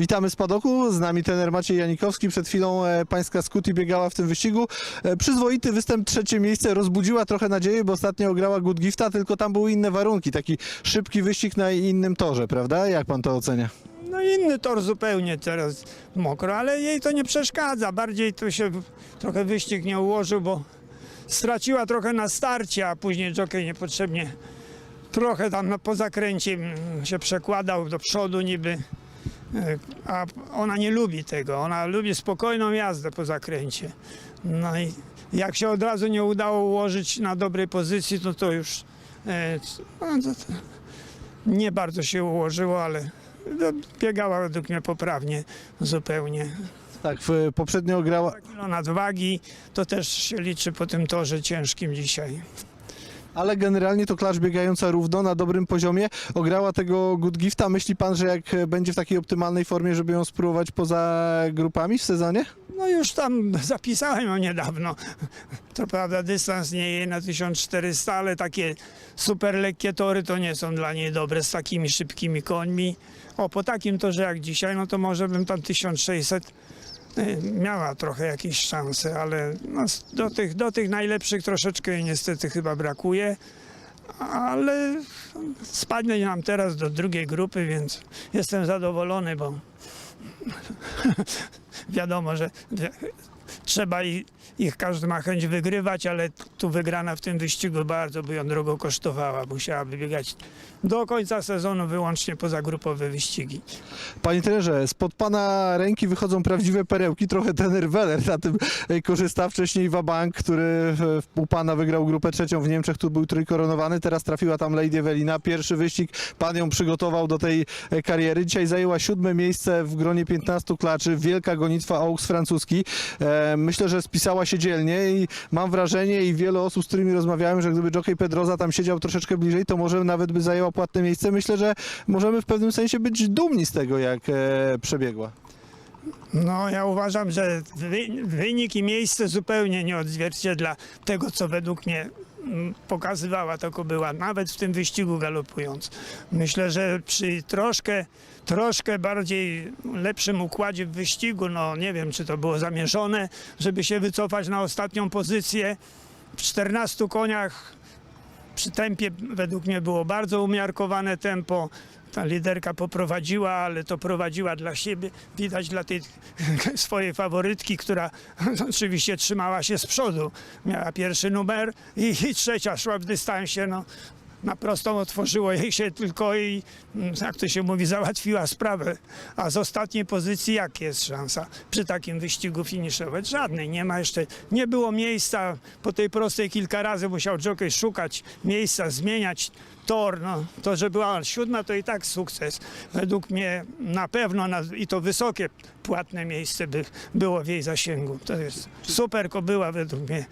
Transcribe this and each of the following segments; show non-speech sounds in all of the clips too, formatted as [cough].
Witamy z padoku, z nami trener Maciej Janikowski. Przed chwilą e, pańska Skuti biegała w tym wyścigu. E, przyzwoity występ, trzecie miejsce, rozbudziła trochę nadzieję, bo ostatnio grała Good Gifta, tylko tam były inne warunki, taki szybki wyścig na innym torze, prawda? Jak pan to ocenia? No inny tor zupełnie teraz mokro, ale jej to nie przeszkadza. Bardziej tu się trochę wyścig nie ułożył, bo straciła trochę na starcie, a później jockey niepotrzebnie trochę tam na, po zakręcie mm, się przekładał do przodu niby. E, A ona nie lubi tego. Ona lubi spokojną jazdę po zakręcie. No i jak się od razu nie udało ułożyć na dobrej pozycji, to to już e, no, to, to nie bardzo się ułożyło, ale no, biegała według mnie poprawnie zupełnie. Tak, w, poprzednio grała, 2 kilo nadwagi to też się liczy po tym torze ciężkim dzisiaj. Ale generalnie to klacz biegająca równo, na dobrym poziomie. Ograła tego Good Gifta. Myśli pan, że jak będzie w takiej optymalnej formie, żeby ją spróbować poza grupami w sezonie? No już tam [laughs] zapisałem ją niedawno. To prawda dystans nie jej na 1400, ale takie super lekkie tory to nie są dla niej dobre z takimi szybkimi końmi. O, po takim torze jak dzisiaj, no to może bym tam 1600 y, miała trochę jakieś szanse, ale no, do, tych, do tych najlepszych troszeczkę niestety chyba brakuje. Ale spadnie nam teraz do drugiej grupy, więc jestem zadowolony, bo [laughs] wiadomo, że trzeba ich, ich, każdy ma chęć wygrywać, ale tu wygrana w tym wyścigu bardzo by ją drogo kosztowała. Musiałaby biegać do końca sezonu wyłącznie pozagrupowe wyścigi. Panie trenerze, spod pana ręki wychodzą prawdziwe perełki. Trochę trener Weller na tym e, korzysta. Wcześniej Wabank, który e, u pana wygrał grupę trzecią w Niemczech, tu był trójkoronowany. Teraz trafiła tam Lady Ewelina. Pierwszy wyścig pan ją przygotował do tej e, kariery. Dzisiaj zajęła siódme miejsce w gronie 15 klaczy. Wielka gonitwa Aux francuski. E, Myślę, że spisała się dzielnie i mam wrażenie i wiele osób, z którymi rozmawiałem, że gdyby Jockey Pedroza tam siedział troszeczkę bliżej, to może nawet by zajęła płatne miejsce. Myślę, że możemy w pewnym sensie być dumni z tego, jak e, przebiegła. No, ja uważam, że wy, wynik i miejsce zupełnie nie odzwierciedla tego, co według mnie pokazywała to była, nawet w tym wyścigu galopując. Myślę, że przy troszkę, troszkę bardziej lepszym układzie w wyścigu, no nie wiem, czy to było zamierzone, żeby się wycofać na ostatnią pozycję. W 14 koniach przy tempie według mnie było bardzo umiarkowane tempo. Ta liderka poprowadziła, ale to prowadziła dla siebie. Widać dla tej [laughs] swojej faworytki, która [laughs] oczywiście trzymała się z przodu. Miała pierwszy numer i, i trzecia szła w dystansie. No, na prostą otworzyło jej się tylko i, mm, jak to się mówi, załatwiła sprawę. A z ostatniej pozycji jak jest szansa przy takim wyścigu finiszować? Żadnej. Nie ma jeszcze, nie było miejsca. Po tej prostej kilka razy musiał jockey szukać miejsca, zmieniać tor. No, to, że była siódma, to i tak sukces. Według mnie na pewno na, i to wysokie płatne miejsce by było w jej zasięgu. To jest super kobyła według mnie.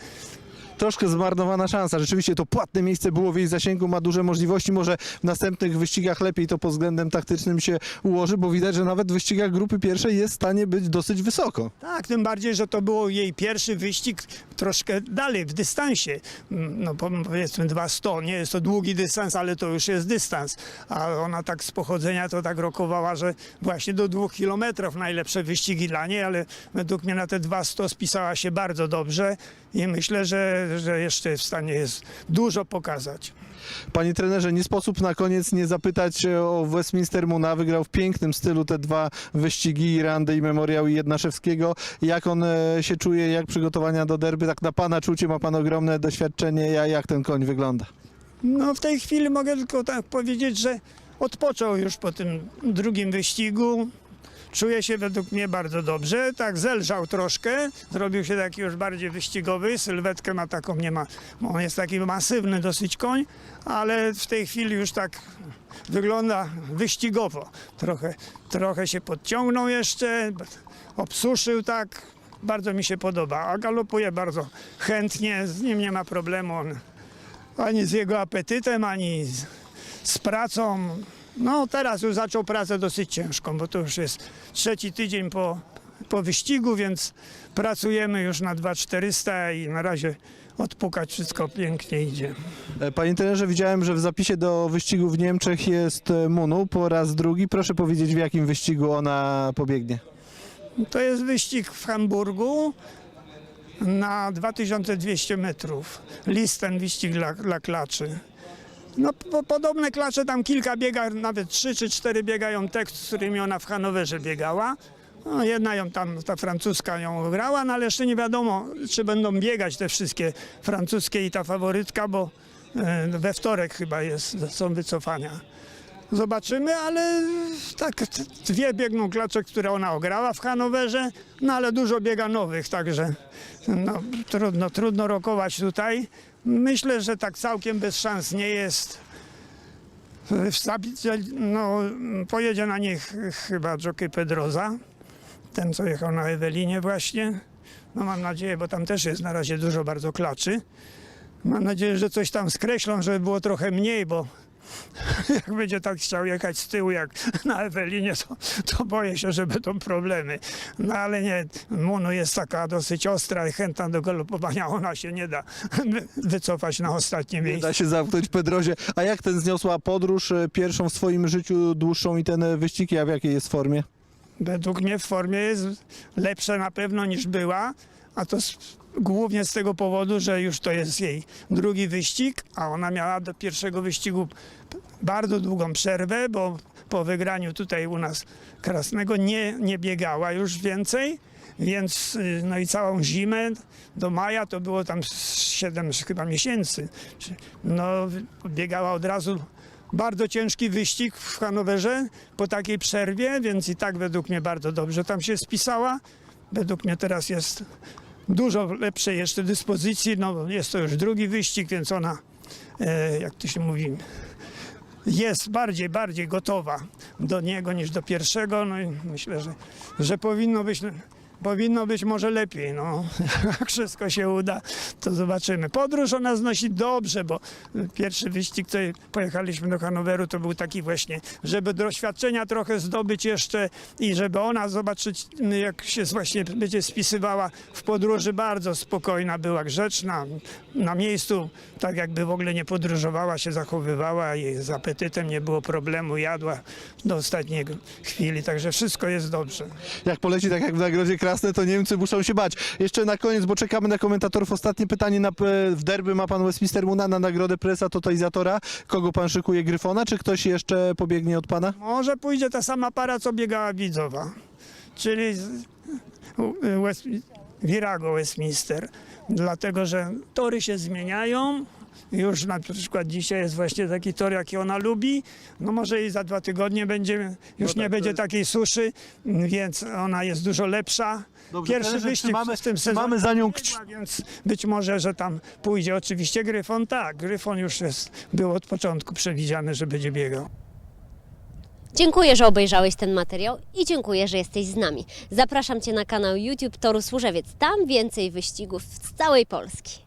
Troszkę zmarnowana szansa. Rzeczywiście to płatne miejsce było w jej zasięgu, ma duże możliwości. Może w następnych wyścigach lepiej to pod względem taktycznym się ułoży, bo widać, że nawet w wyścigach grupy pierwszej jest w stanie być dosyć wysoko. Tak, tym bardziej, że to był jej pierwszy wyścig troszkę dalej, w dystansie. No po- powiedzmy 200, nie jest to długi dystans, ale to już jest dystans. A ona tak z pochodzenia to tak rokowała, że właśnie do dwóch kilometrów najlepsze wyścigi dla niej, ale według mnie na te 200 spisała się bardzo dobrze i myślę, że, że jeszcze jest w stanie jest dużo pokazać. Panie trenerze, nie sposób na koniec nie zapytać e, o Westminster Muna. Wygrał w pięknym stylu te dwa wyścigi, Randy i Memoriał i Jednaszewskiego. Jak on e, się czuje, jak przygotowania do derby? Tak na pana czucie ma pan ogromne doświadczenie. Ja- Jak ten koń wygląda? No w tej chwili mogę tylko tak powiedzieć, że odpoczął już po tym drugim wyścigu. Czuje się według mnie bardzo dobrze, tak zelżał troszkę, zrobił się taki już bardziej wyścigowy, sylwetkę ma taką, nie ma, on jest taki masywny dosyć koń, ale w tej chwili już tak wygląda wyścigowo. Trochę, trochę się podciągnął jeszcze, obsuszył tak, bardzo mi się podoba, a galopuje bardzo chętnie, z nim nie ma problemu, on ani z jego apetytem, ani z, z pracą. No teraz już zaczął pracę dosyć ciężką, bo to już jest trzeci tydzień po, po wyścigu, więc pracujemy już na 2400 i na razie odpukać, wszystko pięknie idzie. E, Panie trenerze, widziałem, że w zapisie do wyścigu w Niemczech jest e, Munu po raz drugi. Proszę powiedzieć, w jakim wyścigu ona pobiegnie. To jest wyścig w Hamburgu na 2200 metrów. Listen wyścig dla, dla klaczy. No po, podobne klacze, tam kilka biega, nawet trzy czy cztery biegają te, z którymi ona w Hanowerze biegała. No, jedna ją tam, ta francuska ją grała, no ale jeszcze nie wiadomo, czy będą biegać te wszystkie francuskie i ta faworytka, bo e, we wtorek chyba jest, są wycofania. Zobaczymy, ale tak dwie biegną klacze, które ona ograła w Hanowerze, no ale dużo biega nowych, także no, trudno, trudno rokować tutaj. Myślę, że tak całkiem bez szans nie jest. No, pojedzie na nich chyba Jockey Pedroza, ten co jechał na Ewelinie właśnie. No mam nadzieję, bo tam też jest na razie dużo bardzo klaczy. Mam nadzieję, że coś tam skreślą, żeby było trochę mniej, bo [laughs] jak będzie tak chciał jechać z tyłu jak [laughs] na Ewelinie, to, to boję się, że będą problemy. No ale nie, Munu jest taka dosyć ostra i chętna do galopowania, [laughs] ona się nie da wy- wycofać na ostatnie Nie miejsce. da się zamknąć Pedrozie. A jak ten zniosła podróż, e, pierwszą w swoim życiu dłuższą i ten e, wyścig, a w jakiej jest formie? Według mnie w formie jest lepsza na pewno niż była, a to z, głównie z tego powodu, że już to jest jej drugi wyścig, a ona miała do pierwszego wyścigu bardzo długą przerwę, bo po wygraniu tutaj u nas Krasnego nie, nie biegała już więcej, więc y, no i całą zimę do maja to było tam 7 chyba miesięcy. No biegała od razu bardzo ciężki wyścig w Hanowerze po takiej przerwie, więc i tak według mnie bardzo dobrze tam się spisała. Według mnie teraz jest dużo lepszej jeszcze dyspozycji. No, jest to już drugi wyścig, więc ona, e, jak to się mówi, jest bardziej, bardziej gotowa do niego niż do pierwszego. No i myślę, że, że powinno być. Powinno być może lepiej, no. [laughs] Jak wszystko się uda, to zobaczymy. Podróż ona znosi dobrze, bo pierwszy wyścig, który pojechaliśmy do Hanoweru, to był taki właśnie, żeby doświadczenia trochę zdobyć jeszcze i żeby ona zobaczyć, jak się właśnie będzie spisywała w podróży. Bardzo spokojna była, grzeczna, na miejscu, tak jakby w ogóle nie podróżowała, się zachowywała i z apetytem nie było problemu, jadła do ostatniej chwili, także wszystko jest dobrze. Jak poleci tak jak w Nagrodzie Krasne, to Niemcy muszą się bać. Jeszcze na koniec, bo czekamy na komentatorów. Ostatnie pytanie na, w derby ma pan Westminster Muna na nagrodę presa totalizatora. Kogo pan szykuje, Gryfona, czy ktoś jeszcze pobiegnie od pana? Może pójdzie ta sama para, co biegała Widzowa, czyli West, Virago Westminster, dlatego że tory się zmieniają. Już na przykład dzisiaj jest właśnie taki tor, jaki ona lubi. No może i za dwa tygodnie będzie, już tak, nie to będzie jest- takiej suszy, więc ona jest dużo lepsza. Dobrze, Pierwszy trenerze, wyścig trzymamy- w tym trzymamy sezonie za nią nie kci- była, więc być może, że tam pójdzie oczywiście Gryfon. Tak, Gryfon już jest, był od początku przewidziany, że będzie biegał. Dziękuję, że obejrzałeś ten materiał i dziękuję, że jesteś z nami. Zapraszam Cię na kanał YouTube Toru Służewiec. Tam więcej wyścigów z całej Polski.